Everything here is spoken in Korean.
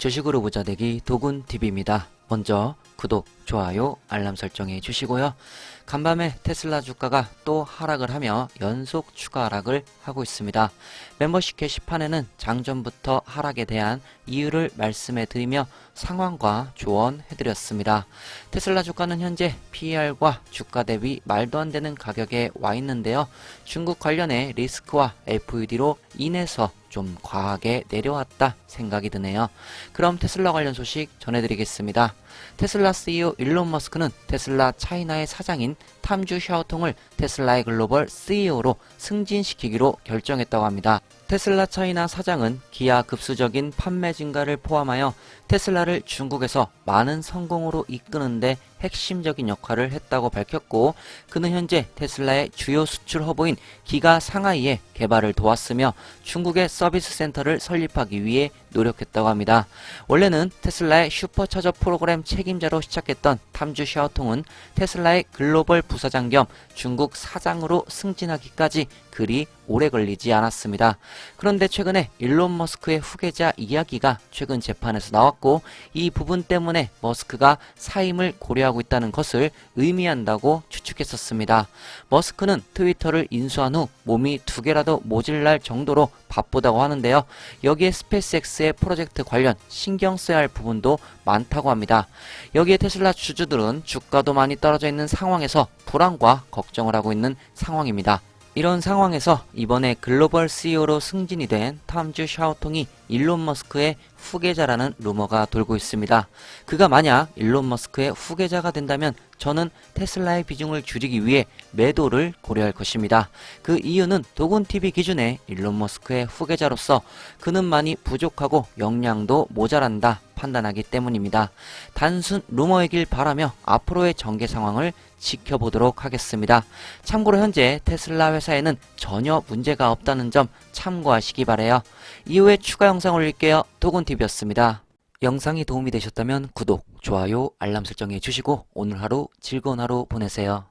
주식으로 부자 되기 도군TV입니다. 먼저 구독, 좋아요, 알람 설정해 주시고요. 간밤에 테슬라 주가가 또 하락을 하며 연속 추가 하락을 하고 있습니다. 멤버십 게시판에는 장전부터 하락에 대한 이유를 말씀해 드리며 상황과 조언해 드렸습니다. 테슬라 주가는 현재 PER과 주가 대비 말도 안 되는 가격에 와 있는데요. 중국 관련해 리스크와 FUD로 인해서 좀 과하게 내려왔다 생각이 드네요. 그럼 테슬라 관련 소식 전해드리겠습니다. 테슬라 CEO 일론 머스크는 테슬라 차이나의 사장인 탐주 샤오통을 테슬라의 글로벌 CEO로 승진시키기로 결정했다고 합니다. 테슬라 차이나 사장은 기아 급수적인 판매 증가를 포함하여 테슬라를 중국에서 많은 성공으로 이끄는데 핵심적인 역할을 했다고 밝혔고 그는 현재 테슬라의 주요 수출 허브인 기가 상하이의 개발을 도왔으며 중국의 서비스 센터를 설립하기 위해 노력했다고 합니다. 원래는 테슬라의 슈퍼차저 프로그램 책임자로 시작했던 탐주 샤오통은 테슬라의 글로벌 부사장 겸 중국 사장으로 승진하기까지 그리 오래 걸리지 않았습니다. 그런데 최근에 일론 머스크의 후계자 이야기가 최근 재판에서 나왔고 이 부분 때문에 머스크가 사임을 고려하고 있다는 것을 의미한다고 추측했었습니다. 머스크는 트위터를 인수한 후 몸이 두 개라도 모질랄 정도로 바쁘다고 하는데요. 여기에 스페이스X의 프로젝트 관련 신경 써야 할 부분도 많다고 합니다. 여기에 테슬라 주주들은 주가도 많이 떨어져 있는 상황에서 불안과 걱정을 하고 있는 상황입니다. 이런 상황에서 이번에 글로벌 CEO로 승진이 된 탐주 샤오통이 일론 머스크의 후계자라는 루머가 돌고 있습니다. 그가 만약 일론 머스크의 후계자가 된다면 저는 테슬라의 비중을 줄이기 위해 매도를 고려할 것입니다. 그 이유는 도군TV 기준의 일론 머스크의 후계자로서 그는 많이 부족하고 역량도 모자란다 판단하기 때문입니다. 단순 루머이길 바라며 앞으로의 전개 상황을 지켜보도록 하겠습니다. 참고로 현재 테슬라 회사에는 전혀 문제가 없다는 점 참고하시기 바래요. 이후에 추가 영상 올릴게요. 도군TV였습니다. 영상이 도움이 되셨다면 구독, 좋아요, 알람 설정해 주시고 오늘 하루 즐거운 하루 보내세요.